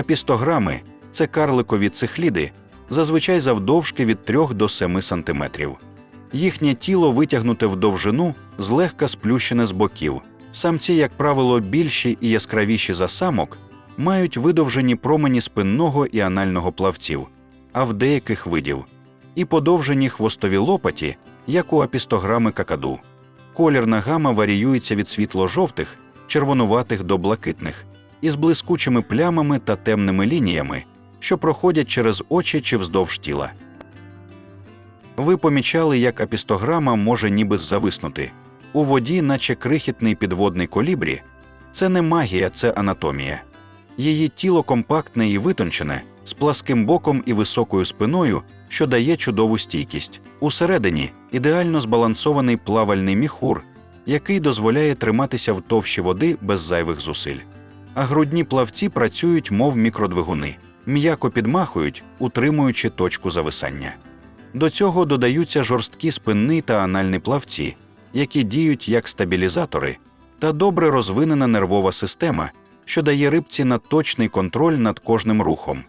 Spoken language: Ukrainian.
А пістограми це карликові цихліди, зазвичай завдовжки від 3 до 7 см. Їхнє тіло витягнуте в довжину, злегка сплющене з боків. Самці, як правило, більші і яскравіші за самок, мають видовжені промені спинного і анального плавців, а в деяких видів і подовжені хвостові лопаті, як у апістограми какаду. Колірна гама варіюється від світло-жовтих, червонуватих до блакитних, із блискучими плямами та темними лініями, що проходять через очі чи вздовж тіла. Ви помічали, як апістограма може ніби зависнути. У воді, наче крихітний підводний колібрі, це не магія, це анатомія. Її тіло компактне і витончене, з пласким боком і високою спиною, що дає чудову стійкість. Усередині ідеально збалансований плавальний міхур, який дозволяє триматися в товщі води без зайвих зусиль. А грудні плавці працюють, мов мікродвигуни, м'яко підмахують, утримуючи точку зависання. До цього додаються жорсткі спинні та анальні плавці, які діють як стабілізатори, та добре розвинена нервова система, що дає рибці надточний контроль над кожним рухом.